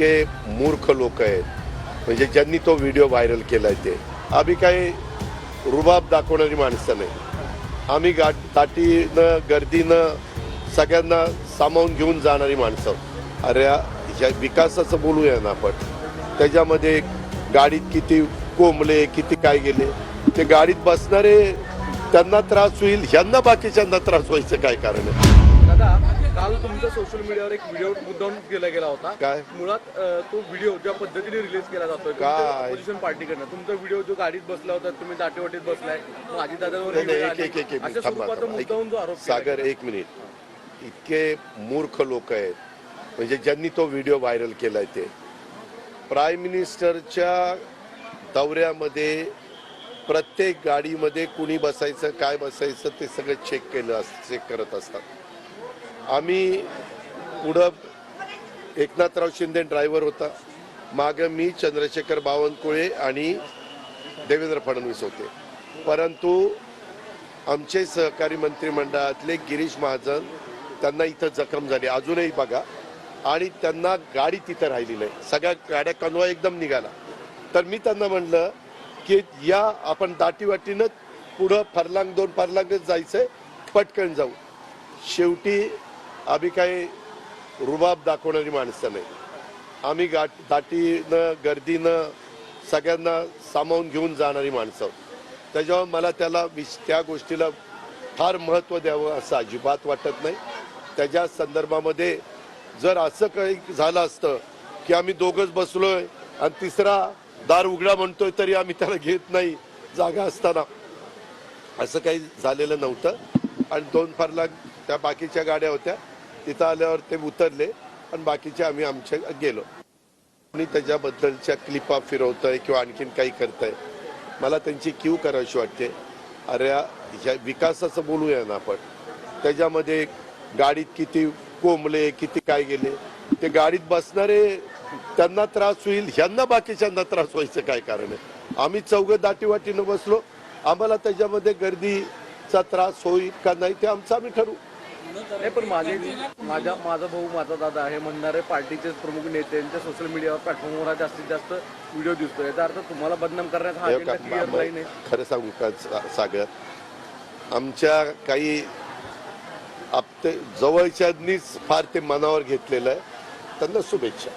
इतके मूर्ख लोक आहेत. म्हणजे ज्यांनी तो व्हिडिओ व्हायरल केलाय ते. आम्ही काही रुबाब दाखवणारी माणसं नाही. आम्ही गा दाटीनं गर्दीनं सगळ्यांना सामावून घेऊन जाणारी माणसं. अरे ह्या विकासाचं बोलूया ना आपण. त्याच्यामध्ये गाडीत किती कोंबले किती काय गेले. ते गाडीत बसणारे त्यांना त्रास होईल ह्यांना बाकीच्यांना त्रास व्हायचं काय कारण आहे? दादा काल तुमच्या सोशल मीडियावर एक व्हिडिओ मुद्दाम केला गेला होता काय? मुळात अ, तो व्हिडिओ ज्या पद्धतीने रिलीज केला जातोय काय? ऑपोजिशन पार्टीकडनं तुमचा व्हिडिओ जो गाडीत बसला होता तुम्ही दाटेवाटीत बसलाय मग अजितदादावर नाही, नाही, वेळ एक आली. एक एक एक अशा थांबा, स्वरूपाचा थांबा. मुद्दाहून जो आरोप केला सागर एक मिनिट इतके मूर्ख लोक आहेत म्हणजे ज्यांनी तो व्हिडिओ व्हायरल केलाय ते प्राईम मिनिस्टरच्या दौऱ्यामध्ये प्रत्येक गाडीमध्ये कुणी बसायचं काय बसायचं ते सगळं चेक केलं चेक करत असतात आम्ही पुढं एकनाथराव शिंदे ड्रायव्हर होता. मागं मी चंद्रशेखर बावनकुळे आणि देवेंद्र फडणवीस होते. परंतु आमचे सहकारी मंत्रिमंडळातले गिरीश महाजन त्यांना इथं जखम झाली. अजूनही बघा. आणि त्यांना गाडी तिथं राहिली नाही सगळ्या गाड्या कनवा एकदम निघाला तर मी त्यांना म्हणलं की या आपण दाटीवाटीनं पुढं फरलांग दोन फरलांगच जायचंय. पटकन जाऊ. शेवटी आम्ही काही रुबाब दाखवणारी माणसं नाही. आम्ही गाठ दाटीनं गर्दीनं सगळ्यांना सामावून घेऊन जाणारी माणसं आहोत. त्याच्यावर मला त्याला विश त्या गोष्टीला फार महत्त्व द्यावं असं अजिबात वाटत नाही. त्याच्या संदर्भामध्ये जर असं काही झालं असतं की आम्ही दोघंच बसलोय आणि तिसरा दार उघडा म्हणतोय तरी आम्ही त्याला घेत नाही जागा असताना. असं काही झालेलं नव्हतं. आणि दोन फारला त्या बाकीच्या गाड्या होत्या. तिथं आल्यावर ते उतरले आणि बाकीचे आम्ही आमच्या गेलो. कोणी त्याच्याबद्दलच्या क्लिपा फिरवतंय किंवा आणखीन काही करताय. मला त्यांची क्यू करावीशी वाटते. अरे ह्या विकासाचं बोलूया ना आपण. त्याच्यामध्ये गाडीत किती कोंबले किती काय गेले. ते गाडीत बसणारे त्यांना त्रास होईल ह्यांना बाकीच्यांना त्रास व्हायचं काय कारण आहे? आम्ही चौघ दाटीवाटीनं बसलो. आम्हाला त्याच्यामध्ये गर्दीचा त्रास होईल का नाही ते आमचं आम्ही ठरवू. नाही पण माझे माझा माझा भाऊ माझा दादा हे म्हणणारे पार्टीचे प्रमुख नेत्यांच्या सोशल मीडियावर प्लॅटफॉर्मवर हा जास्तीत जास्त व्हिडिओ दिसतोय. याचा अर्थ तुम्हाला बदनाम करण्यात हा हे अजेंडा क्लिअर लाईन आहे खरं सांगू का सागर? आमच्या काही आपते जवळच्यांनीच फार ते मनावर घेतलेलं आहे. त्यांना शुभेच्छा.